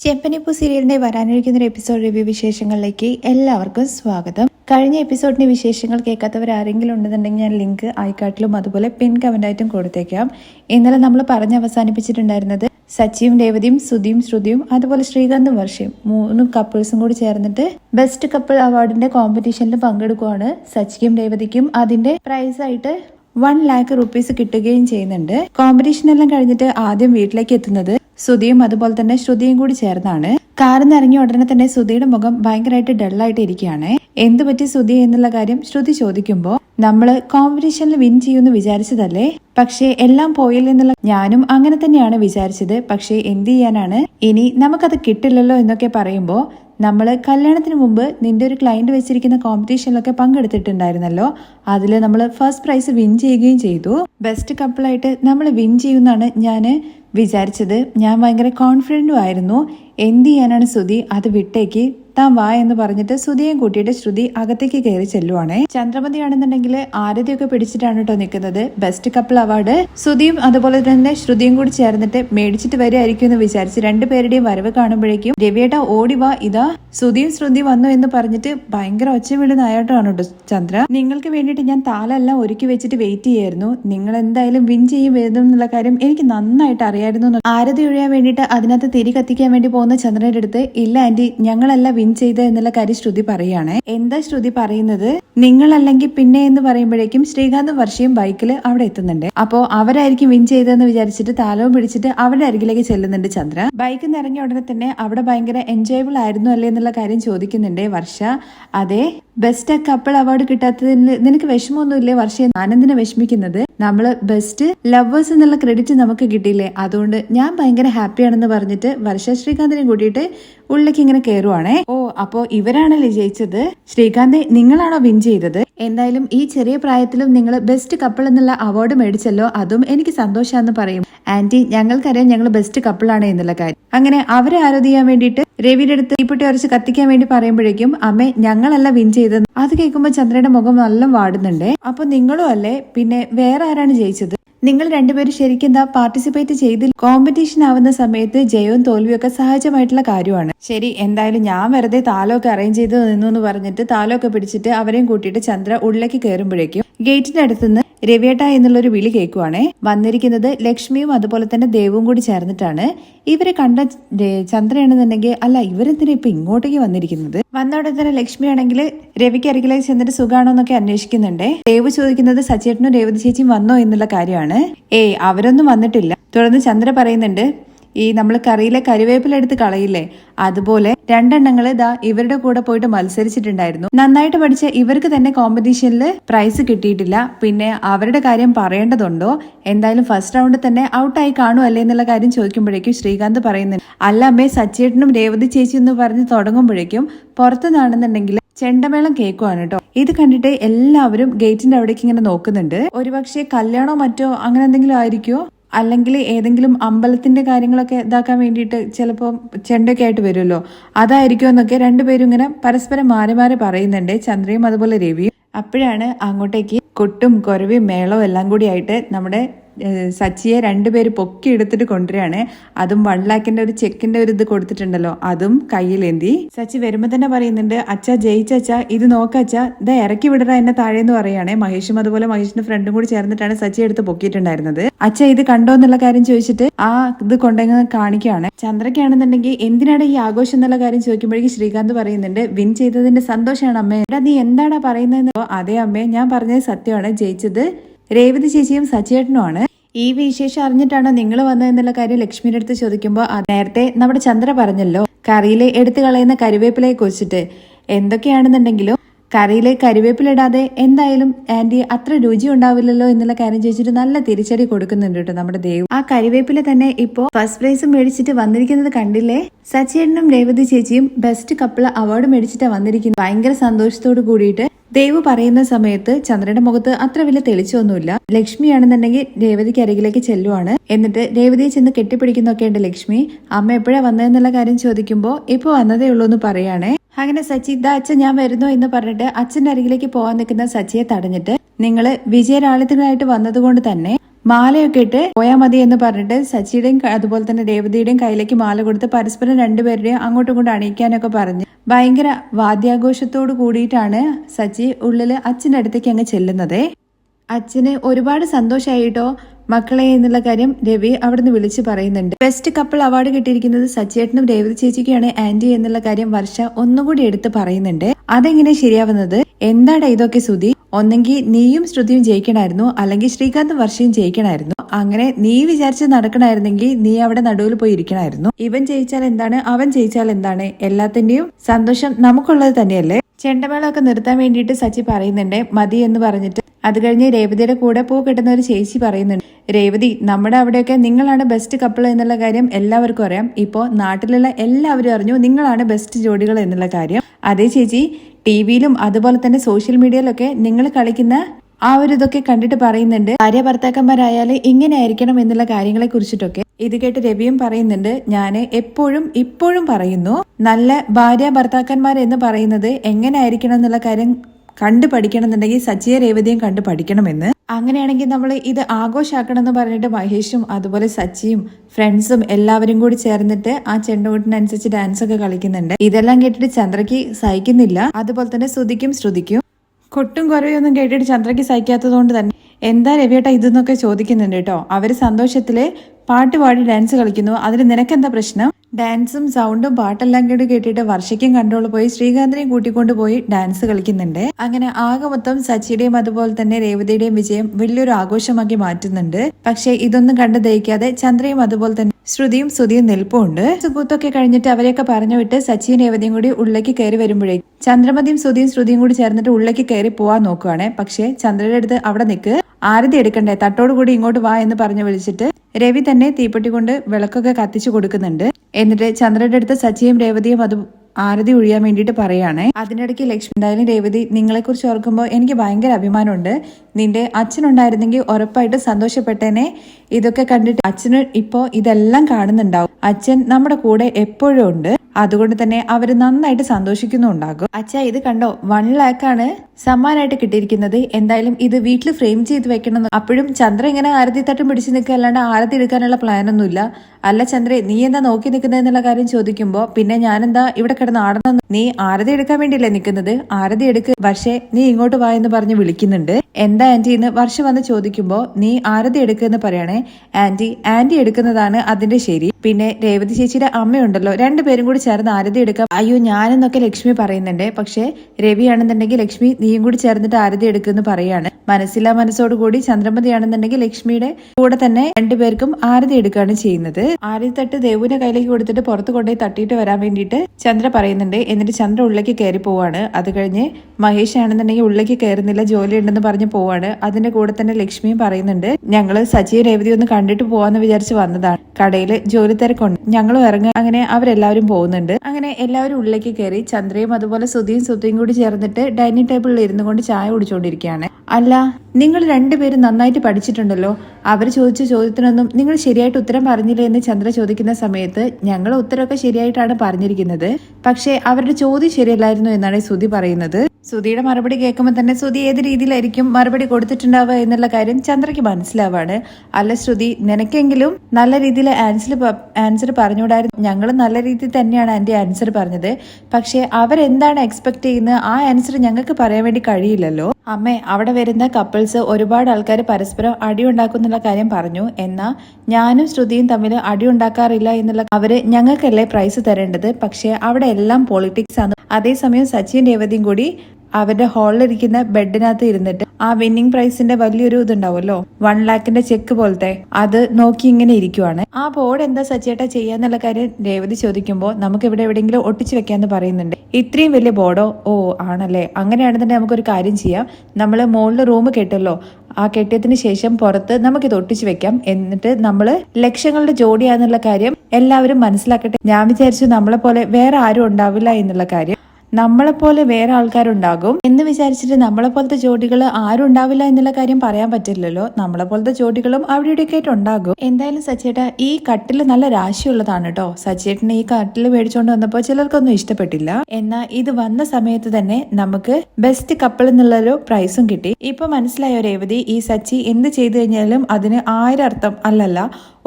ചെമ്പനിപ്പൂ സീരിയലിന്റെ വരാനിരിക്കുന്ന ഒരു എപ്പിസോഡ് റിവ്യൂ വിശേഷങ്ങളിലേക്ക് എല്ലാവർക്കും സ്വാഗതം. കഴിഞ്ഞ എപ്പിസോഡിന്റെ വിശേഷങ്ങൾ കേൾക്കാത്തവർ ആരെങ്കിലും ഉണ്ടെന്നുണ്ടെങ്കിൽ ഞാൻ ലിങ്ക് ഐക്കാട്ടിലും അതുപോലെ പിൻ കമന്റായിട്ടും കൊടുത്തേക്കാം. ഇന്നലെ നമ്മൾ പറഞ്ഞ് അവസാനിപ്പിച്ചിട്ടുണ്ടായിരുന്നത് സച്ചിയും രേവതിയും സുധിയും ശ്രുതിയും അതുപോലെ ശ്രീകാന്തും വർഷയും മൂന്ന് കപ്പിൾസും കൂടി ചേർന്നിട്ട് ബെസ്റ്റ് കപ്പിൾ അവാർഡിന്റെ കോമ്പറ്റീഷനിൽ പങ്കെടുക്കുവാണ് സച്ചിക്കും രേവതിക്കും. അതിന്റെ പ്രൈസ് ആയിട്ട് വൺ ലാക്ക് റുപ്പീസ് കിട്ടുകയും ചെയ്യുന്നുണ്ട്. കോമ്പറ്റീഷൻ എല്ലാം കഴിഞ്ഞിട്ട് ആദ്യം വീട്ടിലേക്ക് എത്തുന്നത് സുധിയും അതുപോലെ തന്നെ ശ്രുതിയും കൂടി ചേർന്നാണ്. കാറിൽ ഇറങ്ങിയ ഉടനെ തന്നെ സുധിയുടെ മുഖം ഭയങ്കരമായിട്ട് ഡള്ളായിട്ട് ഇരിക്കുകയാണ്. എന്ത് പറ്റി സുധി എന്നുള്ള കാര്യം ശ്രുതി ചോദിക്കുമ്പോൾ നമ്മൾ കോമ്പറ്റീഷനിൽ വിൻ ചെയ്യുമെന്ന് വിചാരിച്ചതല്ലേ? പക്ഷേ എല്ലാം പോയില്ല എന്നുള്ള ഞാനും അങ്ങനെ തന്നെയാണ് വിചാരിച്ചത്. പക്ഷേ എന്ത് ചെയ്യാനാണ്? ഇനി നമുക്കത് കിട്ടില്ലല്ലോ എന്നൊക്കെ പറയുമ്പോൾ നമ്മൾ കല്യാണത്തിന് മുമ്പ് നിന്റെ ഒരു ക്ലയന്റ് വെച്ചിരിക്കുന്ന കോമ്പറ്റീഷനിലൊക്കെ പങ്കെടുത്തിട്ടുണ്ടായിരുന്നല്ലോ. അതിൽ നമ്മൾ ഫസ്റ്റ് പ്രൈസ് വിൻ ചെയ്യുകയും ചെയ്തു. ബെസ്റ്റ് കപ്പിളായിട്ട് നമ്മൾ വിൻ ചെയ്യുമെന്നാണ് ഞാൻ വിചാരിച്ചത്. ഞാൻ ഭയങ്കര കോൺഫിഡന്റും ആയിരുന്നു. എന്ത് ചെയ്യാനാണ് സുധി? അത് വിട്ടേക്ക്. താൻ വാ എന്ന് പറഞ്ഞിട്ട് സുധിയും കൂട്ടിയിട്ട് ശ്രുതി അകത്തേക്ക് കയറി ചെല്ലുവാണേ. ചന്ദ്രമതി ആണെന്നുണ്ടെങ്കിൽ ആരതിയൊക്കെ പിടിച്ചിട്ടാണ് കേട്ടോ നിൽക്കുന്നത് ബെസ്റ്റ് കപ്പിൾ അവാർഡ് സുധിയും അതുപോലെ തന്നെ ശ്രുതിയും കൂടി ചേർന്നിട്ട് മേടിച്ചിട്ട് വരികയായിരിക്കും എന്ന് വിചാരിച്ച് രണ്ടുപേരുടെയും വരവ് കാണുമ്പോഴേക്കും രവിയേട്ട ഓടി വാ ഇതാ. സുധിയും ശ്രുതി വന്നു എന്ന് പറഞ്ഞിട്ട് ഭയങ്കര ഒച്ച നായാട്ടമാണ് കേട്ടോ ചന്ദ്ര. നിങ്ങൾക്ക് വേണ്ടിയിട്ട് ഞാൻ താലെല്ലാം ഒരുക്കി വെച്ചിട്ട് വെയിറ്റ് ചെയ്യായിരുന്നു. നിങ്ങൾ എന്തായാലും വിൻ ചെയ്യും എന്നുള്ള കാര്യം എനിക്ക് നന്നായിട്ട് അറിയായിരുന്നു. ആരതി ഒഴിയാൻ വേണ്ടിയിട്ട് അതിനകത്ത് തിരി കത്തിക്കാൻ വേണ്ടി പോകുന്ന ചന്ദ്രന്റെ അടുത്ത് ഇല്ല ആന്റി ഞങ്ങളല്ല വിൻ ചെയ്ത എന്നുള്ള കാര്യം ശ്രുതി പറയുകയാണ്. എന്താ ശ്രുതി പറയുന്നത്? നിങ്ങൾ നിങ്ങളല്ലെങ്കിൽ പിന്നെ എന്ന് പറയുമ്പോഴേക്കും ശ്രീകാന്ത് വർഷയും ബൈക്കിൽ അവിടെ എത്തുന്നുണ്ട്. അപ്പോ അവരായിരിക്കും വിൻ ചെയ്തതെന്ന് വിചാരിച്ചിട്ട് താലവും പിടിച്ചിട്ട് അവരുടെ അരികിലേക്ക് ചെല്ലുന്നുണ്ട് ചന്ദ്ര. ബൈക്ക് നിന്ന് ഉടനെ തന്നെ അവിടെ ഭയങ്കര എൻജോയബിൾ ആയിരുന്നു അല്ലേ എന്നുള്ള കാര്യം ചോദിക്കുന്നുണ്ട് വർഷ. അതെ ബെസ്റ്റ് കപ്പിൾ അവാർഡ് കിട്ടാത്തതിന് നിനക്ക് വിഷമമൊന്നുമില്ലേ വർഷ? ആനന്ദിനെ വിഷമിക്കുന്നത് നമ്മൾ ബെസ്റ്റ് ലവേഴ്സ് എന്നുള്ള ക്രെഡിറ്റ് നമുക്ക് കിട്ടിയില്ലേ? അതുകൊണ്ട് ഞാൻ ഭയങ്കര ഹാപ്പിയാണെന്ന് പറഞ്ഞിട്ട് വർഷ ശ്രീകാന്തിനെ കൂട്ടിയിട്ട് ഉള്ളിലേക്ക് ഇങ്ങനെ കയറുവാണേ ഓ അപ്പോ ഇവരാണല്ലേ ജയിച്ചത്? ശ്രീകാന്ത് നിങ്ങളാണോ വിൻ ചെയ്തത്? എന്തായാലും ഈ ചെറിയ പ്രായത്തിലും നിങ്ങൾ ബെസ്റ്റ് കപ്പിൾ എന്നുള്ള അവാർഡ് മേടിച്ചല്ലോ. അതും എനിക്ക് സന്തോഷാന്ന് പറയും. ആന്റി ഞങ്ങൾക്കറിയാം ഞങ്ങൾ ബെസ്റ്റ് കപ്പിളാണ് എന്നുള്ള കാര്യം. അങ്ങനെ അവരെ ആരോധിക്കാൻ വേണ്ടിയിട്ട് രവിയുടെ അടുത്ത് തീപ്പെട്ടി ഉരച്ച് കത്തിക്കാൻ വേണ്ടി പറയുമ്പോഴേക്കും അമ്മേ ഞങ്ങളല്ല വിൻ ചെയ്തത് അത് കേൾക്കുമ്പോൾ ചന്ദ്രയുടെ മുഖം നല്ല വാടുന്നുണ്ട്. അപ്പൊ നിങ്ങളും അല്ലേ? പിന്നെ വേറെ ആരാണ് ജയിച്ചത്? നിങ്ങൾ രണ്ടുപേരും ശരിക്കും എന്താ പാർട്ടിസിപ്പേറ്റ് ചെയ്ത് കോമ്പറ്റീഷൻ ആവുന്ന സമയത്ത് ജയവും തോൽവിയും ഒക്കെ സഹജമായിട്ടുള്ള കാര്യമാണ്. ശരി എന്തായാലും ഞാൻ വെറുതെ താലമൊക്കെ അറേഞ്ച് ചെയ്ത് നിന്നു എന്ന് പറഞ്ഞിട്ട് താലമൊക്കെ പിടിച്ചിട്ട് അവരെയും കൂട്ടിയിട്ട് ചന്ദ്ര ഉള്ളിലേക്ക് കയറുമ്പോഴേക്കും ഗേറ്റിന്റെ അടുത്തുനിന്ന് രവിയേട്ട എന്നുള്ളൊരു വിളി കേൾക്കുവാണേ. വന്നിരിക്കുന്നത് ലക്ഷ്മിയും അതുപോലെ തന്നെ ദേവും കൂടി ചേർന്നിട്ടാണ്. ഇവരെ കണ്ട ചന്ദ്രയാണെന്നുണ്ടെങ്കിൽ അല്ല ഇവരെന്തിനാ ഇപ്പൊ ഇങ്ങോട്ടേക്ക് വന്നിരിക്കുന്നത്? വന്നോടെ തന്നെ ലക്ഷ്മി ആണെങ്കിൽ രവിക്ക് അരികിലേക്ക് ചെന്നിട്ട് സുഖാണോ എന്നൊക്കെ അന്വേഷിക്കുന്നുണ്ട്. ദേവ് ചോദിക്കുന്നത് സച്ചേട്ടനും രേവതി ചേച്ചിയും വന്നോ എന്നുള്ള കാര്യമാണ്. ഏയ് അവരൊന്നും വന്നിട്ടില്ല. തുടർന്ന് ചന്ദ്ര പറയുന്നുണ്ട് ഈ നമ്മൾ കറിയിലെ കരിവേപ്പില എടുത്ത് കളയില്ലേ? അതുപോലെ രണ്ടെണ്ണങ്ങൾ ഇതാ ഇവരുടെ കൂടെ പോയിട്ട് മത്സരിച്ചിട്ടുണ്ടായിരുന്നു. നന്നായിട്ട് പഠിച്ച ഇവർക്ക് തന്നെ കോമ്പറ്റീഷനിൽ പ്രൈസ് കിട്ടിയിട്ടില്ല. പിന്നെ അവരുടെ കാര്യം പറയേണ്ടതുണ്ടോ? എന്തായാലും ഫസ്റ്റ് റൗണ്ടിൽ തന്നെ ഔട്ടായി കാണുമല്ലേ എന്നുള്ള കാര്യം ചോദിക്കുമ്പോഴേക്കും ശ്രീകാന്ത് പറയുന്നുണ്ട് അല്ല അമ്മേ സച്ചേട്ടനും രേവതി ചേച്ചി എന്ന് പറഞ്ഞ് തുടങ്ങുമ്പോഴേക്കും പുറത്തു നിന്നാണെന്നുണ്ടെങ്കിൽ ചെണ്ടമേളം കേൾക്കുവാണ് കേട്ടോ. ഇത് കണ്ടിട്ട് എല്ലാവരും ഗേറ്റിന്റെ അവിടേക്ക് ഇങ്ങനെ നോക്കുന്നുണ്ട്. ഒരുപക്ഷെ കല്യാണോ മറ്റോ അങ്ങനെ എന്തെങ്കിലും ആയിരിക്കോ അല്ലെങ്കിൽ ഏതെങ്കിലും അമ്പലത്തിന്റെ കാര്യങ്ങളൊക്കെ ഇതാക്കാൻ വേണ്ടിയിട്ട് ചിലപ്പോൾ ചെണ്ടൊക്കെ ആയിട്ട് വരുമല്ലോ? അതായിരിക്കും എന്നൊക്കെ രണ്ടുപേരും ഇങ്ങനെ പരസ്പരം മാറി മാറി പറയുന്നുണ്ട്. ചന്ദ്രയും അതുപോലെ രവിയും. അപ്പോഴാണ് അങ്ങോട്ടേക്ക് കൊട്ടും കൊരവിയും മേളവും എല്ലാം കൂടി ആയിട്ട് നമ്മുടെ സച്ചിയെ രണ്ടുപേര് പൊക്കി എടുത്തിട്ട് കൊണ്ടുവരികയാണ്. അതും വൺ ലാക്കിന്റെ ഒരു ചെക്കിന്റെ ഒരു ഇത് കൊടുത്തിട്ടുണ്ടല്ലോ. അതും കയ്യിലേന്തി. സച്ചി വരുമ്പോ തന്നെ പറയുന്നുണ്ട് അച്ഛ ജയിച്ചച്ച ഇത് നോക്കച്ച ഇത് ഇറക്കി വിടറ എന്നെ താഴെന്ന് പറയാണ്. മഹേഷും അതുപോലെ മഹേഷിന്റെ ഫ്രണ്ടും കൂടി ചേർന്നിട്ടാണ് സച്ചി എടുത്ത് പൊക്കിയിട്ടുണ്ടായിരുന്നത്. അച്ഛ ഇത് കണ്ടോ എന്നുള്ള കാര്യം ചോദിച്ചിട്ട് ആ ഇത് കൊണ്ടെങ്കിൽ കാണിക്കുകയാണ്. ചന്ദ്രയ്ക്കാണെന്നുണ്ടെങ്കിൽ എന്തിനാണ് ഈ ആഘോഷം എന്നുള്ള കാര്യം ചോദിക്കുമ്പോഴേക്കും ശ്രീകാന്ത് പറയുന്നുണ്ട് വിൻ ചെയ്തതിന്റെ സന്തോഷമാണ് അമ്മേ. എടാ നീ എന്താടാ പറയുന്നത് അതേ അമ്മേ ഞാൻ പറഞ്ഞത് സത്യമാണ്. ജയിച്ചത് രേവതി ചേച്ചിയും സച്ചേട്ടനുമാണ് ഈ വിശേഷം അറിഞ്ഞിട്ടാണോ നിങ്ങൾ വന്നതെന്നുള്ള കാര്യം ലക്ഷ്മിയുടെ അടുത്ത് ചോദിക്കുമ്പോൾ നേരത്തെ നമ്മുടെ ചന്ദ്ര പറഞ്ഞല്ലോ കറിയിലെ എടുത്തു കളയുന്ന കരുവേപ്പിലയെ കുറിച്ചിട്ട്. എന്തൊക്കെയാണെന്നുണ്ടെങ്കിലും കറിയിലെ കരിവേപ്പിലിടാതെ എന്തായാലും ആന്റി അത്ര രുചി ഉണ്ടാവില്ലല്ലോ എന്നുള്ള കാര്യം ചോദിച്ചിട്ട് നല്ല തിരിച്ചടി കൊടുക്കുന്നുണ്ട് കേട്ടോ നമ്മുടെ ദേവ്. ആ കരിവേപ്പില തന്നെ ഇപ്പോ ഫസ്റ്റ് പ്രൈസ് മേടിച്ചിട്ട് വന്നിരിക്കുന്നത് കണ്ടില്ലേ? സച്ചേട്ടനും രേവതി ചേച്ചിയും ബെസ്റ്റ് കപ്പിൾ അവാർഡ് മേടിച്ചിട്ടാണ് വന്നിരിക്കുന്നത്. ഭയങ്കര സന്തോഷത്തോട് കൂടിയിട്ട് ദേവ് പറയുന്ന സമയത്ത് ചന്ദ്രന്റെ മുഖത്ത് അത്ര വലിയ തെളിച്ചൊന്നുമില്ല ലക്ഷ്മിയാണെന്നുണ്ടെങ്കിൽ രേവതിക്ക് അരികിലേക്ക് ചെല്ലുവാണ്. എന്നിട്ട് രേവതിയെ ചെന്ന് കെട്ടിപ്പിടിക്കുന്നൊക്കെയുണ്ട് ലക്ഷ്മി. അമ്മ എപ്പോഴാ വന്നതെന്നുള്ള കാര്യം ചോദിക്കുമ്പോൾ ഇപ്പൊ വന്നതേ ഉള്ളൂ എന്ന് പറയാണേ. അങ്ങനെ സച്ചി ഇതാ അച്ഛൻ ഞാൻ വരുന്നു എന്ന് പറഞ്ഞിട്ട് അച്ഛന്റെ അരികിലേക്ക് പോകാൻ നിൽക്കുന്ന സച്ചിയെ തടഞ്ഞിട്ട് നിങ്ങൾ വിജയരാളിത്തിനായിട്ട് വന്നതുകൊണ്ട് തന്നെ മാലയൊക്കെ ഇട്ട് പോയാൽ മതി എന്ന് പറഞ്ഞിട്ട് സച്ചിയുടെയും അതുപോലെ തന്നെ രേവതിയുടെയും കയ്യിലേക്ക് മാല കൊടുത്ത് പരസ്പരം രണ്ടുപേരുടെയും അങ്ങോട്ടും ഇങ്ങോട്ടും അണിയിക്കാനൊക്കെ പറഞ്ഞ് ഭയങ്കര വാദ്യാഘോഷത്തോട് കൂടിയിട്ടാണ് സച്ചി ഉള്ളിൽ അച്ഛന്റെ അടുത്തേക്ക് അങ്ങ് ചെല്ലുന്നത്. അച്ഛന് ഒരുപാട് സന്തോഷമായിട്ടോ മക്കളെ എന്നുള്ള കാര്യം രവി അവിടുന്ന് വിളിച്ച് പറയുന്നുണ്ട്. ബെസ്റ്റ് കപ്പിൾ അവാർഡ് കിട്ടിയിരിക്കുന്നത് സച്ചേട്ടനും രേവതി ചേച്ചിക്കാണ് ആന്റി എന്നുള്ള കാര്യം വർഷ ഒന്നുകൂടി എടുത്ത് പറയുന്നുണ്ട്. അതെങ്ങനെ ശരിയാവുന്നത്? എന്താടാ ഇതൊക്കെ സുതി ഒന്നെങ്കിൽ നീയും ശ്രുതിയും ജയിക്കണമായിരുന്നു അല്ലെങ്കിൽ ശ്രീകാന്തും വർഷയും ജയിക്കണമായിരുന്നു അങ്ങനെ നീ വിചാരിച്ച് നടക്കണമായിരുന്നെങ്കിൽ നീ അവിടെ നടുവിൽ പോയി ഇരിക്കണമായിരുന്നു ഇവൻ ജയിച്ചാൽ എന്താണ് അവൻ ജയിച്ചാൽ എന്താണ് എല്ലാത്തിന്റെയും സന്തോഷം നമുക്കുള്ളത് തന്നെയല്ലേ? ചെണ്ടമേളമൊക്കെ നിർത്താൻ വേണ്ടിയിട്ട് സച്ചി പറയുന്നുണ്ട് മതി എന്ന് പറഞ്ഞിട്ട്. അത് കഴിഞ്ഞ് രേവതിയുടെ കൂടെ പൂ കിട്ടുന്ന ഒരു ചേച്ചി പറയുന്നുണ്ട്. രേവതി നമ്മുടെ അവിടെയൊക്കെ നിങ്ങളാണ് ബെസ്റ്റ് കപ്പിൾ എന്നുള്ള കാര്യം എല്ലാവർക്കും അറിയാം. ഇപ്പോൾ നാട്ടിലുള്ള എല്ലാവരും അറിഞ്ഞു നിങ്ങളാണ് ബെസ്റ്റ് ജോഡികൾ എന്നുള്ള കാര്യം. അതേ ചേച്ചി ടി വിയിലും അതുപോലെ തന്നെ സോഷ്യൽ മീഡിയയിലൊക്കെ നിങ്ങൾ കളിക്കുന്ന ആ ഒരു ഇതൊക്കെ കണ്ടിട്ട് പറയുന്നുണ്ട്. ഭാര്യ ഭർത്താക്കന്മാരായാൽ ഇങ്ങനെ ആയിരിക്കണം എന്നുള്ള കാര്യങ്ങളെ കുറിച്ചിട്ടൊക്കെ. ഇത് കേട്ട് രവിയും പറയുന്നുണ്ട് ഞാൻ എപ്പോഴും ഇപ്പോഴും പറയുന്നു നല്ല ഭാര്യ ഭർത്താക്കന്മാർ എന്ന് പറയുന്നത് എങ്ങനെ ആയിരിക്കണം എന്നുള്ള കാര്യം കണ്ടു പഠിക്കണം എന്നുണ്ടെങ്കിൽ സച്ചിയെ രേവതിയും കണ്ടു പഠിക്കണമെന്ന്. അങ്ങനെയാണെങ്കിൽ നമ്മൾ ഇത് ആഘോഷാക്കണം എന്ന് പറഞ്ഞിട്ട് മഹേഷും അതുപോലെ സച്ചിയും ഫ്രണ്ട്സും എല്ലാവരും കൂടി ചേർന്നിട്ട് ആ ചെണ്ടുകൂട്ടിനനുസരിച്ച് ഡാൻസ് ഒക്കെ കളിക്കുന്നുണ്ട്. ഇതെല്ലാം കേട്ടിട്ട് ചന്ദ്രയ്ക്ക് സഹിക്കുന്നില്ല. അതുപോലെ തന്നെ ശ്രുതിക്കും ശ്രുതിക്കും. കൊട്ടും കുറവൊന്നും കേട്ടിട്ട് ചന്ദ്രയ്ക്ക് സഹിക്കാത്തത് കൊണ്ട് തന്നെ. എന്താ രവിയേട്ട ഇതെന്നൊക്കെ ചോദിക്കുന്നുണ്ട് കേട്ടോ. അവർ സന്തോഷത്തിൽ പാട്ട് പാടി ഡാൻസ് കളിക്കുന്നു. അതിന് നിനക്കെന്താ പ്രശ്നം? ഡാൻസും സൗണ്ടും പാട്ടെല്ലാം കൂടി കേട്ടിട്ട് വർഷയ്ക്കും കണ്ടോൾ പോയി. ശ്രീകാന്തിനെയും കൂട്ടിക്കൊണ്ട് പോയി ഡാൻസ് കളിക്കുന്നുണ്ട്. അങ്ങനെ ആകെ മൊത്തം സച്ചിയുടെയും അതുപോലെ തന്നെ രേവതിയുടെയും വിജയം വലിയൊരു ആഘോഷമാക്കി മാറ്റുന്നുണ്ട്. പക്ഷെ ഇതൊന്നും കണ്ടു ദഹിക്കാതെ ചന്ദ്രയും അതുപോലെ തന്നെ ശ്രുതിയും ശ്രുതിയും നിൽപ്പുണ്ട്. സുഹൃത്തൊക്കെ കഴിഞ്ഞിട്ട് അവരെയൊക്കെ പറഞ്ഞു വിട്ട് സച്ചിയും രേവതിയും കൂടി ഉള്ളിലേക്ക് കയറി വരുമ്പോഴേ ചന്ദ്രമതിയും ശ്രുതിയും ശ്രുതിയും കൂടി ചേർന്നിട്ട് ഉള്ളിലേക്ക് കയറി പോവാൻ നോക്കുവാണ്. പക്ഷേ ചന്ദ്രയുടെ അടുത്ത് അവിടെ നിൽക്ക് ആരതി എടുക്കണ്ടേ? തട്ടോട് കൂടി ഇങ്ങോട്ട് വാ എന്ന് പറഞ്ഞു വിളിച്ചിട്ട് രവി തന്നെ തീപ്പെട്ടി കൊണ്ട് വിളക്കൊക്കെ കത്തിച്ചു കൊടുക്കുന്നുണ്ട്. എന്നിട്ട് ചന്ദ്രന്റെ അടുത്ത് സച്ചിയും രേവതിയും അത് ആരതി ഒഴിയാൻ വേണ്ടിയിട്ട് പറയുകയാണേ അതിനിടയ്ക്ക് ലക്ഷ്മി എന്തായാലും രേവതി നിങ്ങളെക്കുറിച്ച് ഓർക്കുമ്പോൾ എനിക്ക് ഭയങ്കര അഭിമാനമുണ്ട്. നിന്റെ അച്ഛനുണ്ടായിരുന്നെങ്കിൽ ഉറപ്പായിട്ട് സന്തോഷപ്പെട്ടേനെ. ഇതൊക്കെ കണ്ടിട്ട് അച്ഛന് ഇപ്പോൾ ഇതെല്ലാം കാണുന്നുണ്ടാവും. അച്ഛൻ നമ്മുടെ കൂടെ എപ്പോഴും ഉണ്ട്. അതുകൊണ്ട് തന്നെ അവർ നന്നായിട്ട് സന്തോഷിക്കുന്നുണ്ടാകും. അച്ഛ ഇത് കണ്ടോ? വൺ ലാക്കാണ്. സമ്മാനമായിട്ട് കിട്ടിയിരിക്കുന്നത് എന്തായാലും ഇത് വീട്ടിൽ ഫ്രെയിം ചെയ്ത് വെക്കണം അപ്പോഴും ചന്ദ്ര ഇങ്ങനെ ആരതി തട്ടും പിടിച്ചു നിൽക്കുക അല്ലാണ്ട് ആരതി എടുക്കാനുള്ള പ്ലാനൊന്നുമില്ല. അല്ല ചന്ദ്രേ നീ എന്താ നോക്കി നിൽക്കുന്നത് എന്നുള്ള കാര്യം ചോദിക്കുമ്പോൾ പിന്നെ ഞാനെന്താ ഇവിടെ കിടന്ന് ആടണം നീ ആരതി എടുക്കാൻ വേണ്ടിയല്ലേ നിൽക്കുന്നത്? ആരതി എടുക്ക്. പക്ഷേ നീ ഇങ്ങോട്ട് വാ എന്ന് പറഞ്ഞ് വിളിക്കുന്നുണ്ട്. എന്താ ആന്റി എന്ന് വർഷ വന്ന് ചോദിക്കുമ്പോൾ നീ ആരതി എടുക്കുമെന്ന് പറയണേ. ആന്റി ആന്റി എടുക്കുന്നതാണ് അതിന്റെ ശരി. പിന്നെ രേവതി ചേച്ചിയുടെ അമ്മയുണ്ടല്ലോ രണ്ടുപേരും കൂടി ചേർന്ന് ആരതി എടുക്കാം. അയ്യോ ഞാനെന്നൊക്കെ ലക്ഷ്മി പറയുന്നുണ്ട്. പക്ഷേ രവിയാണെന്നുണ്ടെങ്കിൽ ലക്ഷ്മി നീയും കൂടി ചേർന്നിട്ട് ആരതി എടുക്കുമെന്ന് പറയാണ് മനസ്സില്ലാ മനസ്സോട് കൂടി ചന്ദ്രമതിയാണെന്നുണ്ടെങ്കിൽ ലക്ഷ്മിയുടെ കൂടെ തന്നെ രണ്ടുപേർക്കും ആരതി എടുക്കുകയാണ് ചെയ്യുന്നത്. ആരതി തട്ട് ദേവുവിന്റെ കയ്യിലേക്ക് കൊടുത്തിട്ട് പുറത്ത് കൊണ്ടുപോയി തട്ടിയിട്ട് വരാൻ വേണ്ടിയിട്ട് ചന്ദ്ര പറയുന്നുണ്ട്. എന്നിട്ട് ചന്ദ്ര ഉള്ളിലേക്ക് കയറി പോവാണ്. അത് കഴിഞ്ഞ് മഹേഷ് ആണെന്നുണ്ടെങ്കിൽ ഉള്ളിലേക്ക് കയറുന്നില്ല ജോലി ഉണ്ടെന്ന് പറഞ്ഞ് പോവാണ്. അതിന്റെ കൂടെ തന്നെ ലക്ഷ്മിയും പറയുന്നുണ്ട് ഞങ്ങൾ സജീവ രേവതി ഒന്ന് കണ്ടിട്ട് പോവാന്ന് വിചാരിച്ച് വന്നതാണ്. കടയിൽ ജോലി തിരക്കുണ്ട്. ഞങ്ങളും ഇറങ്ങുക അങ്ങനെ അവരെല്ലാവരും പോകുന്നുണ്ട്. അങ്ങനെ എല്ലാവരും ഉള്ളിലേക്ക് കയറി ചന്ദ്രയും അതുപോലെ സുധിയും സുധിയും കൂടി ചേർന്നിട്ട് ഡൈനിങ് ടേബിളിൽ ഇരുന്നു കൊണ്ട് ചായ കുടിച്ചുകൊണ്ടിരിക്കുകയാണ് അല്ല നിങ്ങൾ രണ്ടുപേരും നന്നായിട്ട് പഠിച്ചിട്ടുണ്ടല്ലോ. അവർ ചോദിച്ച ചോദ്യത്തിനൊന്നും നിങ്ങൾ ശരിയായിട്ട് ഉത്തരം പറഞ്ഞില്ല എന്ന് ചന്ദ്ര ചോദിക്കുന്ന സമയത്ത് ഞങ്ങൾ ഉത്തരമൊക്കെ ശരിയായിട്ടാണ് പറഞ്ഞിരിക്കുന്നത്. പക്ഷേ അവരുടെ ചോദ്യം ശരിയല്ലായിരുന്നു എന്നാണ് സുധി പറയുന്നത്. സുധിയുടെ മറുപടി കേൾക്കുമ്പോൾ തന്നെ സുധി ഏത് രീതിയിലായിരിക്കും മറുപടി കൊടുത്തിട്ടുണ്ടാവുക എന്നുള്ള കാര്യം ചന്ദ്രയ്ക്ക് മനസ്സിലാവാണ്. അല്ല ശ്രുതി നിനക്കെങ്കിലും നല്ല രീതിയിൽ ആൻസർ ആൻസർ പറഞ്ഞുകൂടായിരുന്നു? ഞങ്ങൾ നല്ല രീതിയിൽ തന്നെയാണ് എന്റെ ആൻസർ പറഞ്ഞത്. പക്ഷേ അവരെന്താണ് എക്സ്പെക്ട് ചെയ്യുന്നത്? ആ ആൻസർ ഞങ്ങൾക്ക് പറയാൻ വേണ്ടി കഴിയില്ലല്ലോ. അമ്മേ അവിടെ വരുന്ന കപ്പിൾസ് ഒരുപാട് ആൾക്കാർ പരസ്പരം അടി ഉണ്ടാക്കുന്നുള്ള കാര്യം പറഞ്ഞു. എന്നാൽ ഞാനും ശ്രുതിയും തമ്മിൽ അടി ഉണ്ടാക്കാറില്ല എന്നുള്ള അവർ ഞങ്ങൾക്കല്ലേ പ്രൈസ് തരേണ്ടത്. പക്ഷേ അവിടെ എല്ലാം പോളിറ്റിക്സ് ആണ്. അതേസമയം സച്ചിൻ രേവതിയും കൂടി അവരുടെ ഹാളിലിരിക്കുന്ന ബെഡിനകത്ത് ഇരുന്നിട്ട് ആ വിന്നിംഗ് പ്രൈസിന്റെ വലിയൊരു ഇതുണ്ടാവുമല്ലോ? വൺ ലാക്കിന്റെ ചെക്ക് പോലത്തെ. അത് നോക്കി ഇങ്ങനെ ഇരിക്കുവാണ്. ആ ബോർഡ് എന്താ സച്ചേട്ടാ ചെയ്യാന്നുള്ള കാര്യം രേവതി ചോദിക്കുമ്പോൾ നമുക്ക് ഇവിടെ എവിടെയെങ്കിലും ഒട്ടിച്ചു വെക്കാന്ന് പറയുന്നുണ്ട്. ഇത്രയും വലിയ ബോർഡോ ഓ? ആണല്ലേ. അങ്ങനെയാണെന്നുണ്ടെങ്കിൽ നമുക്കൊരു കാര്യം ചെയ്യാം. നമ്മൾ മുകളിൽ റൂം കെട്ടല്ലോ ആ കെട്ടിയതിന് ശേഷം പുറത്ത് നമുക്ക് ഇത് ഒട്ടിച്ചു വെക്കാം. എന്നിട്ട് നമ്മൾ ലക്ഷങ്ങളുടെ ജോഡിയാന്നുള്ള കാര്യം എല്ലാവരും മനസ്സിലാക്കട്ടെ. ഞാൻ വിചാരിച്ചു നമ്മളെ പോലെ വേറെ ആരും ഉണ്ടാവില്ല എന്നുള്ള കാര്യം. നമ്മളെപ്പോലെ വേറെ ആൾക്കാരുണ്ടാകും എന്ന് വിചാരിച്ചിട്ട് നമ്മളെപ്പോലത്തെ ജോഡികൾ ആരും ഉണ്ടാവില്ല എന്നുള്ള കാര്യം പറയാൻ പറ്റില്ലല്ലോ. നമ്മളെ പോലത്തെ ജോഡികളും അവിടെ ആയിട്ട് ഉണ്ടാകും. എന്തായാലും സച്ചേട്ടാ ഈ കട്ടിൽ നല്ല രാശിയുള്ളതാണ് കേട്ടോ സച്ചേട്ടന് ഈ കട്ടിൽ മേടിച്ചുകൊണ്ട് വന്നപ്പോൾ ചിലർക്കൊന്നും ഇഷ്ടപ്പെട്ടില്ല. എന്നാൽ ഇത് വന്ന സമയത്ത് തന്നെ നമുക്ക് ബെസ്റ്റ് കപ്പിൾ എന്നുള്ളൊരു പ്രൈസും കിട്ടി. ഇപ്പൊ മനസ്സിലായ രേവതി ഈ സച്ചി എന്ത് ചെയ്തു കഴിഞ്ഞാലും അതിന് ആയിരം അർത്ഥം അല്ലല്ല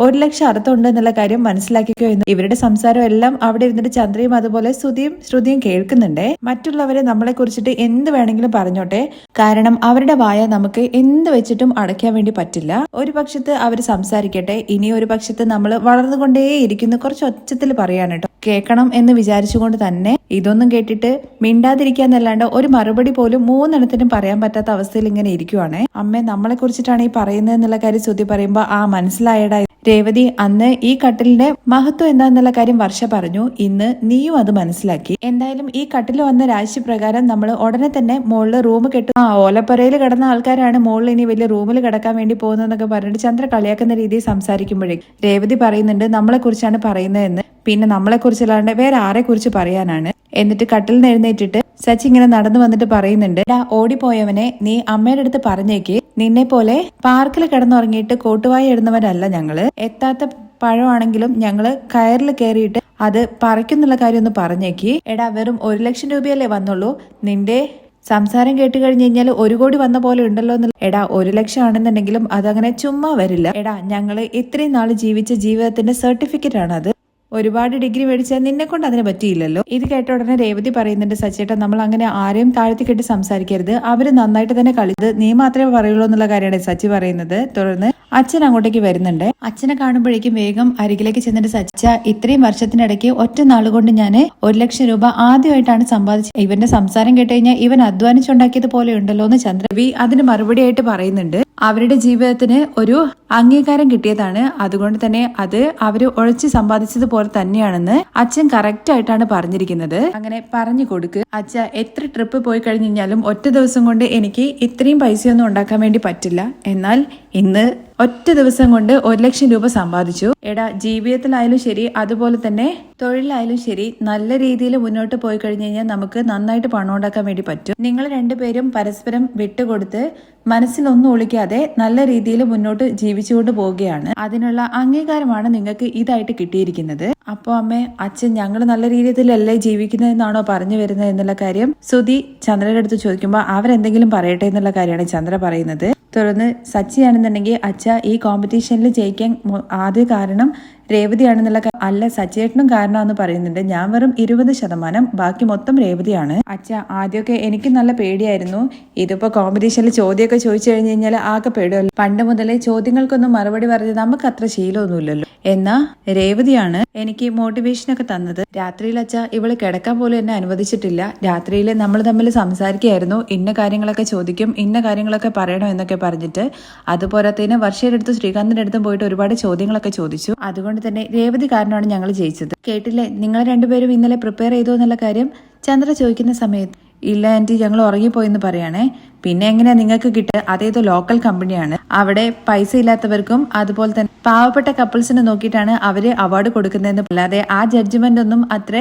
ഒരു ലക്ഷം അർത്ഥം ഉണ്ട് എന്നുള്ള കാര്യം മനസ്സിലാക്കിക്കോ എന്ന്. ഇവരുടെ സംസാരം എല്ലാം അവിടെ ഇരുന്നിട്ട് ചന്ദ്രയും അതുപോലെ ശ്രുതിയും ശ്രുതിയും കേൾക്കുന്നുണ്ടേ. മറ്റുള്ളവരെ നമ്മളെ കുറിച്ചിട്ട് എന്ത് വേണമെങ്കിലും പറഞ്ഞോട്ടെ? കാരണം അവരുടെ വായ നമുക്ക് എന്ത് വെച്ചിട്ടും അടയ്ക്കാൻ വേണ്ടി പറ്റില്ല. ഒരു പക്ഷത്ത് അവർ സംസാരിക്കട്ടെ. ഇനി ഒരു പക്ഷത്ത് നമ്മൾ വളർന്നുകൊണ്ടേയിരിക്കുന്ന കുറച്ച് ഒച്ചത്തിൽ പറയാൻ കേട്ടോ. കേൾക്കണം എന്ന് വിചാരിച്ചുകൊണ്ട് തന്നെ ഇതൊന്നും കേട്ടിട്ട് മിണ്ടാതിരിക്കാന്നല്ലാണ്ട് ഒരു മറുപടി പോലും മൂന്നെണ്ണത്തിനും പറയാൻ പറ്റാത്ത അവസ്ഥയിൽ ഇങ്ങനെ ഇരിക്കുവാണേ. അമ്മേ നമ്മളെ കുറിച്ചിട്ടാണ് ഈ പറയുന്നത് എന്നുള്ള കാര്യം ശ്രുതി പറയുമ്പോൾ ആ മനസ്സിലായടാ. രേവതി അന്ന് ഈ കട്ടിലിന്റെ മഹത്വം എന്താന്നുള്ള കാര്യം വർഷ പറഞ്ഞു. ഇന്ന് നീയും അത് മനസ്സിലാക്കി. എന്തായാലും ഈ കട്ടിൽ വന്ന രാശിപ്രകാരം നമ്മൾ ഉടനെ തന്നെ മുകളിൽ റൂം കെട്ടു. ആ ഓലപ്പുരയിൽ കിടന്ന ആൾക്കാരാണ് മുകളിൽ ഇനി വലിയ റൂമിൽ കിടക്കാൻ വേണ്ടി പോകുന്നതെന്നൊക്കെ പറഞ്ഞിട്ട് ചന്ദ്ര കളിയാക്കുന്ന രീതിയിൽ സംസാരിക്കുമ്പോഴേ രേവതി പറയുന്നുണ്ട് നമ്മളെ കുറിച്ചാണ് പറയുന്നതെന്ന്. പിന്നെ നമ്മളെ കുറിച്ചല്ലാണ്ട് വേറെ ആരെ കുറിച്ച് പറയാനാണ്? എന്നിട്ട് കട്ടിൽ നിന്ന് എഴുന്നേറ്റിട്ട് സച്ചി ഇങ്ങനെ നടന്നു വന്നിട്ട് പറയുന്നുണ്ട് "ഡാ, ഓടിപ്പോയവനെ നീ അമ്മയുടെ അടുത്ത് പറഞ്ഞേക്ക്. നിന്നെ പോലെ പാർക്കിൽ കിടന്നുറങ്ങിയിട്ട് കോട്ടുവായി ഇടുന്നവരല്ല ഞങ്ങൾ. എത്താത്ത പഴമാണെങ്കിലും ഞങ്ങൾ കയറിൽ കയറിയിട്ട് അത് പറിക്കുന്നുള്ള കാര്യം ഒന്ന് പറഞ്ഞേക്ക്. എടാ വെറും ഒരു ലക്ഷം രൂപയല്ലേ വന്നുള്ളൂ? നിന്റെ സംസാരം കേട്ട് കഴിഞ്ഞ് കഴിഞ്ഞാൽ ഒരു കോടി വന്ന പോലെ ഉണ്ടല്ലോ എന്ന് എടാ ഒരു ലക്ഷം ആണെന്നുണ്ടെങ്കിലും അതങ്ങനെ ചുമ്മാ വരില്ല. എടാ ഞങ്ങൾ ഇത്രയും നാൾ ജീവിച്ച ജീവിതത്തിന്റെ സർട്ടിഫിക്കറ്റ് ആണ് അത് ഒരുപാട് ഡിഗ്രി മേടിച്ചാൽ നിന്നെ കൊണ്ട് അതിന് പറ്റിയില്ലല്ലോ. ഇത് കേട്ട ഉടനെ രേവതി പറയുന്നുണ്ട് സച്ചേട്ട നമ്മൾ അങ്ങനെ ആരെയും താഴ്ത്തി കെട്ടി സംസാരിക്കരുത്. അവർ നന്നായിട്ട് തന്നെ കളിത് നീ മാത്രമേ പറയുള്ളൂ എന്നുള്ള കാര്യമാണ് സച്ചി പറയുന്നത്. തുടർന്ന് അച്ഛൻ അങ്ങോട്ടേക്ക് വരുന്നുണ്ട്. അച്ഛനെ കാണുമ്പോഴേക്കും വേഗം അരികിലേക്ക് ചെന്നിട്ട് സച്ച ഇത്രയും വർഷത്തിനിടയ്ക്ക് ഒറ്റ നാളുകൊണ്ട് ഞാൻ ഒരു ലക്ഷം രൂപ ആദ്യമായിട്ടാണ് സമ്പാദിച്ചത് ഇവന്റെ സംസാരം കേട്ട് കഴിഞ്ഞാൽ ഇവൻ അധ്വാനിച്ചുണ്ടാക്കിയത് പോലെ ഉണ്ടല്ലോ എന്ന് ചന്ദ്രവി അതിന് മറുപടിയായിട്ട് പറയുന്നുണ്ട്. അവരുടെ ജീവിതത്തിന് ഒരു അംഗീകാരം കിട്ടിയതാണ്. അതുകൊണ്ട് തന്നെ അത് അവർ ഉழைച്ച് സമ്പാദിച്ചതുപോലെ തന്നെയാണെന്ന് അച്ഛൻ കറക്റ്റ് ആയിട്ടാണ് പറഞ്ഞിരിക്കുന്നത്. അങ്ങനെ പറഞ്ഞു കൊടുക്ക്. അച്ഛ എത്ര ട്രിപ്പ് പോയി കഴിഞ്ഞു കഴിഞ്ഞാലും ഒറ്റ ദിവസം കൊണ്ട് എനിക്ക് ഇത്രയും പൈസയൊന്നും ഉണ്ടാക്കാൻ വേണ്ടി പറ്റില്ല. എന്നാൽ ഇന്ന് ഒറ്റ ദിവസം കൊണ്ട് ഒരു ലക്ഷം രൂപ സമ്പാദിച്ചു. എടാ ജീവിതത്തിലായാലും ശരി അതുപോലെ തന്നെ തൊഴിലായാലും ശരി നല്ല രീതിയിൽ മുന്നോട്ട് പോയി കഴിഞ്ഞു കഴിഞ്ഞാൽ നമുക്ക് നന്നായിട്ട് പണം ഉണ്ടാക്കാൻ വേണ്ടി പറ്റും. നിങ്ങൾ രണ്ടുപേരും പരസ്പരം വിട്ടുകൊടുത്ത് മനസ്സിലൊന്നും ഒളിക്കാതെ നല്ല രീതിയിൽ മുന്നോട്ട് ജീവിച്ചുകൊണ്ട് പോവുകയാണ്. അതിനുള്ള അംഗീകാരമാണ് നിങ്ങൾക്ക് ഇതായിട്ട് കിട്ടിയിരിക്കുന്നത്. അപ്പോൾ അമ്മേ അച്ഛൻ ഞങ്ങൾ നല്ല രീതിയിലല്ലേ ജീവിക്കുന്നതെന്നാണോ പറഞ്ഞു വരുന്നത് എന്നുള്ള കാര്യം സുധി ചന്ദ്രയുടെ അടുത്ത് ചോദിക്കുമ്പോൾ അവരെന്തെങ്കിലും പറയട്ടെ എന്നുള്ള കാര്യമാണ് ചന്ദ്ര പറയുന്നത്. തുടർന്ന് സച്ചിയാണെന്നുണ്ടെങ്കിൽ അച്ഛ ഈ കോമ്പറ്റീഷനിൽ ജയിക്കാൻ ആദ്യ കാരണം രേവതിയാണെന്നുള്ള അല്ല സച്ചേട്ടനും കാരണമെന്ന് പറയുന്നുണ്ട്. ഞാൻ വെറും ഇരുപത് ശതമാനം ബാക്കി മൊത്തം രേവതിയാണ്. അച്ഛ ആദ്യമൊക്കെ എനിക്ക് നല്ല പേടിയായിരുന്നു. ഇതിപ്പോ കോമ്പറ്റീഷനിൽ ചോദ്യമൊക്കെ ചോദിച്ചു കഴിഞ്ഞു കഴിഞ്ഞാൽ ആകെ പേടിയല്ലോ പണ്ട് മുതലേ ചോദ്യങ്ങൾക്കൊന്നും മറുപടി പറഞ്ഞ് നമുക്ക് അത്ര ശീലമൊന്നുമില്ലല്ലോ. എന്നാ രേവതിയാണ് എനിക്ക് മോട്ടിവേഷൻ ഒക്കെ തന്നത്. രാത്രിയിൽ അച്ഛ ഇവൾ കിടക്കാൻ പോലും എന്നെ അനുവദിച്ചിട്ടില്ല. രാത്രിയിൽ നമ്മൾ തമ്മിൽ സംസാരിക്കുകയായിരുന്നു. ഇന്ന കാര്യങ്ങളൊക്കെ ചോദിക്കും ഇന്ന കാര്യങ്ങളൊക്കെ പറയണം എന്നൊക്കെ പറഞ്ഞിട്ട് അതുപോലത്തേന് വർഷയുടെ അടുത്ത് ശ്രീകാന്തിന്റെ അടുത്തും പോയിട്ട് ഒരുപാട് ചോദ്യങ്ങളൊക്കെ ചോദിച്ചു. അതുകൊണ്ട് തന്നെ രേവതി കാരണമാണ് ഞങ്ങൾ ജയിച്ചത്. കേട്ടില്ലേ? നിങ്ങൾ രണ്ടുപേരും ഇന്നലെ പ്രിപ്പയർ ചെയ്തു എന്നുള്ള കാര്യം? ചന്ദ്ര ചോദിക്കുന്ന സമയത്ത് ഇല്ല ആന്റി ഞങ്ങൾ ഉറങ്ങിപ്പോയെന്ന് പറയണേ. പിന്നെ എങ്ങനെയാ നിങ്ങൾക്ക് കിട്ടുക അതേതോ ലോക്കൽ കമ്പനിയാണ് അവിടെ പൈസ ഇല്ലാത്തവർക്കും അതുപോലെ തന്നെ പാവപ്പെട്ട കപ്പിൾസിനെ നോക്കിയിട്ടാണ് അവർ അവാർഡ് കൊടുക്കുന്നതെന്ന് അല്ലാതെ ആ ജഡ്ജ്മെന്റ് ഒന്നും അത്ര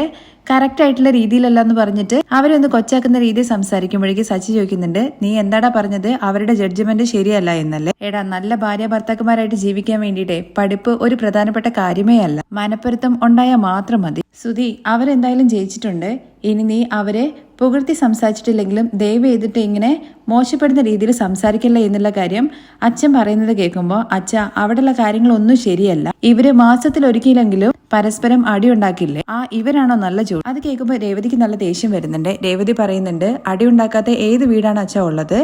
കറക്റ്റ് ആയിട്ടുള്ള രീതിയിലല്ല എന്ന് പറഞ്ഞിട്ട് അവരൊന്ന് കൊച്ചാക്കുന്ന രീതിയിൽ സംസാരിക്കുമ്പോഴേക്ക് സച്ചി ചോദിക്കുന്നുണ്ട് നീ എന്താടാ പറഞ്ഞത്? അവരുടെ ജഡ്ജ്മെന്റ് ശരിയല്ല എന്നല്ലേ? എടാ നല്ല ഭാര്യ ഭർത്താക്കന്മാരായിട്ട് ജീവിക്കാൻ വേണ്ടിയിട്ടേ പഠിപ്പ് ഒരു പ്രധാനപ്പെട്ട കാര്യമേ അല്ല. മനപ്പൊരുത്തം ഉണ്ടായാൽ മാത്രം മതി. സുധി അവരെന്തായാലും ജയിച്ചിട്ടുണ്ട്. ഇനി നീ അവരെ പുകഴ്ത്തി സംസാരിച്ചിട്ടില്ലെങ്കിലും ദയവ് ചെയ്തിട്ട് ഇങ്ങനെ മോശപ്പെടുന്ന രീതിയിൽ സംസാരിക്കില്ല എന്നുള്ള കാര്യം അച്ഛൻ പറയുന്നത് കേൾക്കുമ്പോൾ അച്ഛ അവിടെയുള്ള കാര്യങ്ങളൊന്നും ശരിയല്ല. ഇവർ മാസത്തിൽ ഒരിക്കലെങ്കിലും പരസ്പരം അടി ഉണ്ടാക്കില്ലേ ആ ഇവരാണോ നല്ല ജോലി അത് കേൾക്കുമ്പോൾ രേവതിക്ക് നല്ല ദേഷ്യം വരുന്നുണ്ട്. രേവതി പറയുന്നുണ്ട് അടി ഉണ്ടാക്കാത്ത ഏത് വീടാണ് അച്ഛ ഉള്ളത്?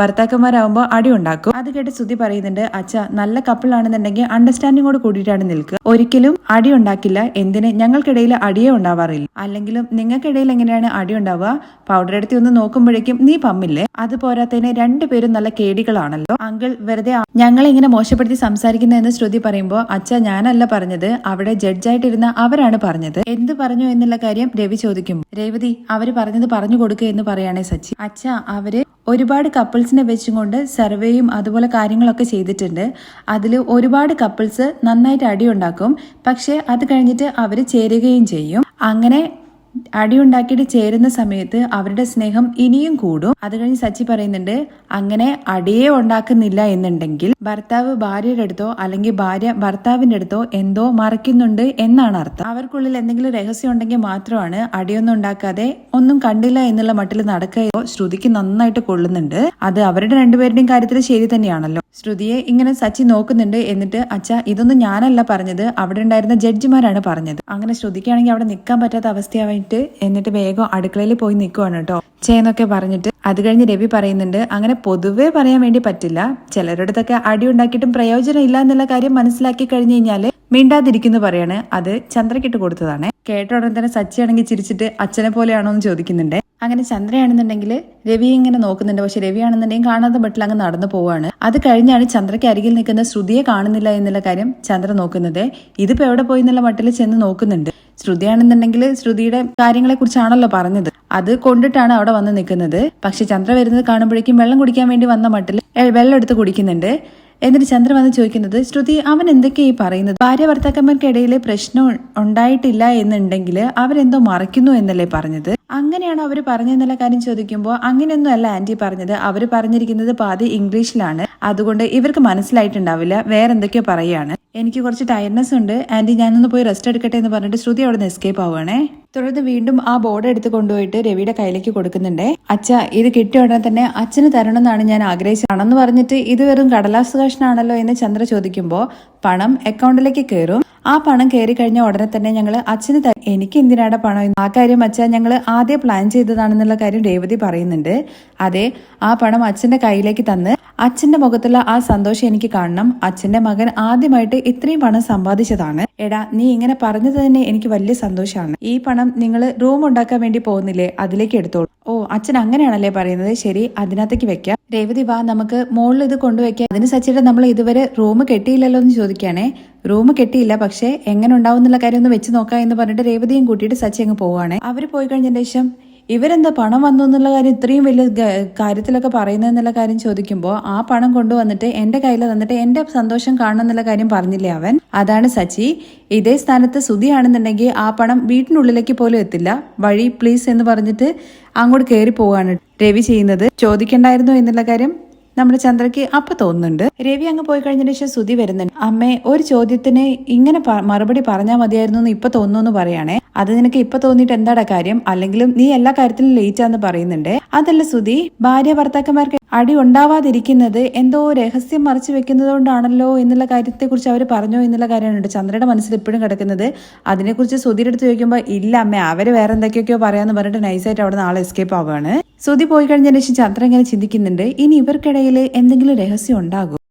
ഭർത്താക്കന്മാരാകുമ്പോൾ അടി ഉണ്ടാക്കും. അത് കേട്ട് സ്തുതി പറയുന്നുണ്ട് അച്ഛ നല്ല കപ്പിളാണെന്നുണ്ടെങ്കിൽ അണ്ടർസ്റ്റാൻഡിങ്ങോട് കൂടിയിട്ടാണ് നിൽക്കുക. ഒരിക്കലും അടി ഉണ്ടാക്കില്ല. എന്തിന്? ഞങ്ങൾക്കിടയിൽ അടിയേ ഉണ്ടാവാറില്ല. അല്ലെങ്കിലും നിങ്ങൾക്കിടയിൽ എങ്ങനെയാണ് അടി ഉണ്ടാവുക? പൗഡർ എടുത്തി ഒന്ന് നോക്കുമ്പോഴേക്കും നീ പമ്മില്ലേ? അത് പോരാത്തതിന് രണ്ടുപേരും നല്ല കേടികളാണല്ലോ. അങ്കിൾ വെറുതെ ഞങ്ങൾ ഞങ്ങളെ ഇങ്ങനെ മോശപ്പെടുത്തി സംസാരിക്കുന്നതെന്ന് ശ്രുതി പറയുമ്പോൾ അച്ഛ ഞാനല്ല പറഞ്ഞത്. അവിടെ ജഡ്ജായിട്ടിരുന്ന അവരാണ് പറഞ്ഞത്. എന്ത് പറഞ്ഞു എന്നുള്ള കാര്യം രവി ചോദിക്കും. രേവതി അവർ പറഞ്ഞത് പറഞ്ഞു കൊടുക്കുക എന്ന് പറയുകയാണെ സച്ചി. അച്ഛ അവർ ഒരുപാട് കപ്പിൾസിനെ വെച്ചുകൊണ്ട് സർവേയും അതുപോലെ കാര്യങ്ങളൊക്കെ ചെയ്തിട്ടുണ്ട്. അതിൽ ഒരുപാട് കപ്പിൾസ് നന്നായിട്ട് അടിയുണ്ടാക്കും. പക്ഷെ അത് കഴിഞ്ഞിട്ട് അവർ ചേരുകയും ചെയ്യും. അങ്ങനെ അടിയുണ്ടാക്കിയിട്ട് ചേരുന്ന സമയത്ത് അവരുടെ സ്നേഹം ഇനിയും കൂടും. അത് കഴിഞ്ഞ് സച്ചി പറയുന്നുണ്ട് അങ്ങനെ അടിയെ ഉണ്ടാക്കുന്നില്ല എന്നുണ്ടെങ്കിൽ ഭർത്താവ് ഭാര്യയുടെ അടുത്തോ അല്ലെങ്കിൽ ഭാര്യ ഭർത്താവിന്റെ അടുത്തോ എന്തോ മറയ്ക്കുന്നുണ്ട് എന്നാണ് അർത്ഥം. അവർക്കുള്ളിൽ എന്തെങ്കിലും രഹസ്യം ഉണ്ടെങ്കിൽ മാത്രമാണ് അടിയൊന്നും ഉണ്ടാക്കാതെ ഒന്നും കണ്ടില്ല എന്നുള്ള മട്ടിൽ നടക്കുകയോ ശ്രുതിക്ക് നന്നായിട്ട് കൊള്ളുന്നുണ്ട്. അത് അവരുടെ രണ്ടുപേരുടെയും കാര്യത്തിൽ ശരി തന്നെയാണല്ലോ. ശ്രുതിയെ ഇങ്ങനെ സച്ചി നോക്കുന്നുണ്ട് എന്നിട്ട് അച്ഛ ഇതൊന്നും ഞാനല്ല പറഞ്ഞത്. അവിടെ ഉണ്ടായിരുന്ന ജഡ്ജിമാരാണ് പറഞ്ഞത്. അങ്ങനെ ശ്രുതിക്കാണെങ്കിൽ അവിടെ നിൽക്കാൻ പറ്റാത്ത അവസ്ഥയായിട്ട് എന്നിട്ട് വേഗം അടുക്കളയിൽ പോയി നിൽക്കുവാണ് കേട്ടോ. ചേന്നൊക്കെ പറഞ്ഞിട്ട് അത് കഴിഞ്ഞ് രവി പറയുന്നുണ്ട് അങ്ങനെ പൊതുവേ പറയാൻ വേണ്ടി പറ്റില്ല. ചിലരിടത്തൊക്കെ അടി ഉണ്ടാക്കിയിട്ടും പ്രയോജനം ഇല്ല എന്നുള്ള കാര്യം മനസ്സിലാക്കി കഴിഞ്ഞു കഴിഞ്ഞാൽ മിണ്ടാതിരിക്കുന്നു പറയാണ്. അത് ചന്ദ്രക്കിട്ട് കൊടുത്തതാണ്. കേട്ട ഉടനെ തന്നെ സച്ചിയാണെങ്കിൽ ചിരിച്ചിട്ട് അച്ഛനെ പോലെയാണോ എന്ന് ചോദിക്കുന്നുണ്ട്. അങ്ങനെ ചന്ദ്രയാണെന്നുണ്ടെങ്കിൽ രവി ഇങ്ങനെ നോക്കുന്നുണ്ട്. പക്ഷെ രവിയാണെന്നുണ്ടെങ്കിൽ കാണാതെ ബട്ടിൽ അങ്ങ് നടന്നു പോവാണ്. അത് കഴിഞ്ഞാണ് ചന്ദ്രയ്ക്ക് അരികിൽ നിൽക്കുന്ന ശ്രുതിയെ കാണുന്നില്ല എന്നുള്ള കാര്യം ചന്ദ്ര നോക്കുന്നത്. ഇതിപ്പോ എവിടെ പോയി എന്നുള്ള മട്ടിൽ ചെന്ന് നോക്കുന്നുണ്ട്. ശ്രുതിയാണെന്നുണ്ടെങ്കിൽ ശ്രുതിയുടെ കാര്യങ്ങളെ കുറിച്ചാണല്ലോ പറഞ്ഞത്. അത് കൊണ്ടിട്ടാണ് അവിടെ വന്ന് നിൽക്കുന്നത്. പക്ഷെ ചന്ദ്ര വരുന്നത് കാണുമ്പോഴേക്കും വെള്ളം കുടിക്കാൻ വേണ്ടി വന്ന മട്ടിൽ വെള്ളം എടുത്ത് കുടിക്കുന്നുണ്ട്. എന്നിട്ട് ചന്ദ്ര വന്ന് ചോദിക്കുന്നത് ശ്രുതി അവൻ എന്തൊക്കെയാ ഈ പറയുന്നത്? ഭാര്യ ഭർത്താക്കന്മാർക്കിടയിൽ പ്രശ്നം ഉണ്ടായിട്ടില്ല എന്നുണ്ടെങ്കിൽ അവരെന്തോ മറയ്ക്കുന്നു എന്നല്ലേ പറഞ്ഞത്? അങ്ങനെയാണ് അവർ പറഞ്ഞെന്നുള്ള കാര്യം ചോദിക്കുമ്പോൾ അങ്ങനെയൊന്നും അല്ല ആന്റി പറഞ്ഞത്. അവർ പറഞ്ഞിരിക്കുന്നത് പാതി ഇംഗ്ലീഷിലാണ്. അതുകൊണ്ട് ഇവർക്ക് മനസ്സിലായിട്ടുണ്ടാവില്ല. വേറെന്തൊക്കെയോ പറയാണ് എനിക്ക് കുറച്ച് ടയർനെസ് ഉണ്ട്. ആന്റി ഞാനൊന്ന് പോയി റെസ്റ്റ് എടുക്കട്ടെ എന്ന് പറഞ്ഞിട്ട് ശ്രുതി അവിടെ നിന്ന് എസ്കേപ്പ് ആവുകയാണേ തുടർന്ന് വീണ്ടും ആ ബോർഡ് എടുത്ത് കൊണ്ടുപോയിട്ട് രവിയുടെ കയ്യിലേക്ക് കൊടുക്കുന്നുണ്ടേ. അച്ഛ ഇത് കിട്ടിയ ഉടനെ തന്നെ അച്ഛന് തരണം എന്നാണ് ഞാൻ ആഗ്രഹിച്ചതാണെന്ന് പറഞ്ഞിട്ട് ഇത് വെറും കടലാസ് കഷ്ണാണല്ലോ എന്ന് ചന്ദ്ര ചോദിക്കുമ്പോൾ പണം അക്കൗണ്ടിലേക്ക് കയറും ആ പണം കയറി കഴിഞ്ഞ ഉടനെ തന്നെ ഞങ്ങൾ അച്ഛന് എനിക്ക് എന്തിനാണ് പണം ആ കാര്യം അച്ഛൻ ഞങ്ങൾ ആദ്യം പ്ലാൻ ചെയ്തതാണെന്നുള്ള കാര്യം രേവതി പറയുന്നുണ്ട്. അതെ ആ പണം അച്ഛന്റെ കയ്യിലേക്ക് തന്ന് അച്ഛന്റെ മുഖത്തുള്ള ആ സന്തോഷം എനിക്ക് കാണണം. അച്ഛന്റെ മകൻ ആദ്യമായിട്ട് ഇത്രയും പണം സമ്പാദിച്ചതാണ്. എടാ നീ ഇങ്ങനെ പറഞ്ഞത് തന്നെ എനിക്ക് വലിയ സന്തോഷമാണ്. ഈ പണം നിങ്ങൾ റൂം ഉണ്ടാക്കാൻ വേണ്ടി പോകുന്നില്ലേ? അതിലേക്ക് എടുത്തോളൂ. ഓ അച്ഛൻ അങ്ങനെയാണല്ലേ പറയുന്നത്? ശരി അതിനകത്തേക്ക് വെക്കാം. രേവതി വാ നമുക്ക് മുകളിൽ ഇത് കൊണ്ടുവയ്ക്കാം. അതിന് സച്ചിയുടെ നമ്മൾ ഇതുവരെ റൂം കെട്ടിയില്ലല്ലോ എന്ന് ചോദിക്കുകയാണേ. റൂം കെട്ടിയില്ല പക്ഷേ എങ്ങനെ ഉണ്ടാവും എന്നുള്ള കാര്യം ഒന്ന് വെച്ച് നോക്കാം എന്ന് പറഞ്ഞിട്ട് രേവതിയും കൂട്ടിയിട്ട് സച്ചി അങ്ങ് പോവാണ് അവർ പോയി കഴിഞ്ഞതിന് ശേഷം ഇവരെന്താ പണം വന്നു എന്നുള്ള കാര്യം ഇത്രയും വലിയ കാര്യത്തിലൊക്കെ പറയുന്നത് എന്നുള്ള കാര്യം ചോദിക്കുമ്പോൾ ആ പണം കൊണ്ടുവന്നിട്ട് എന്റെ കയ്യിൽ തന്നിട്ട് എന്റെ സന്തോഷം കാണണം എന്നുള്ള കാര്യം പറഞ്ഞില്ലേ അവൻ? അതാണ് സച്ചി. ഇതേ സ്ഥാനത്ത് സുധിയാണെന്നുണ്ടെങ്കിൽ ആ പണം വീട്ടിനുള്ളിലേക്ക് പോലും എത്തില്ല. വഴി പ്ലീസ് എന്ന് പറഞ്ഞിട്ട് അങ്ങോട്ട് കയറി പോവാണ് രവി ചെയ്യുന്നത്. ചോദിക്കണ്ടായിരുന്നു എന്നുള്ള കാര്യം? നമ്മുടെ ചന്ദ്രയ്ക്ക് അപ്പൊ തോന്നുന്നുണ്ട്. രവി അങ്ങ് പോയി കഴിഞ്ഞതിന് ശേഷം സുതി വരുന്നുണ്ട്. അമ്മേ ഒരു ചോദ്യത്തിന് ഇങ്ങനെ മറുപടി പറഞ്ഞാൽ മതിയായിരുന്നു എന്ന് ഇപ്പൊ തോന്നുന്നു പറയാണേ. അത് നിനക്ക് ഇപ്പൊ തോന്നിയിട്ട് എന്താടാ കാര്യം? അല്ലെങ്കിലും നീ എല്ലാ കാര്യത്തിലും ലേറ്റ് ആന്ന് പറയുന്നുണ്ട്. അതല്ല സുതി ഭാര്യ ഭർത്താക്കന്മാർക്ക് അടി ഉണ്ടാവാതിരിക്കുന്നത് എന്തോ രഹസ്യം മറച്ചു വെക്കുന്നത് കൊണ്ടാണല്ലോ എന്നുള്ള കാര്യത്തെക്കുറിച്ച് അവർ പറഞ്ഞോ എന്നുള്ള കാര്യമാണ് ചന്ദ്രയുടെ മനസ്സിൽ ഇപ്പോഴും കിടക്കുന്നത്. അതിനെക്കുറിച്ച് സുധിയുടെ അടുത്ത് ചോദിക്കുമ്പോൾ ഇല്ല അമ്മ അവർ വേറെ എന്തൊക്കെയൊക്കെയോ പറയാന്ന് പറഞ്ഞിട്ട് നൈസായിട്ട് അവിടെ നാളെ എസ്കേപ്പ് ആവുകയാണ്. സുധി പോയി കഴിഞ്ഞതിന് ശേഷം ചന്ദ്ര ഇങ്ങനെ ചിന്തിക്കുന്നുണ്ട്. ഇനി ഇവർക്കിടയിൽ എന്തെങ്കിലും രഹസ്യം ഉണ്ടാകും.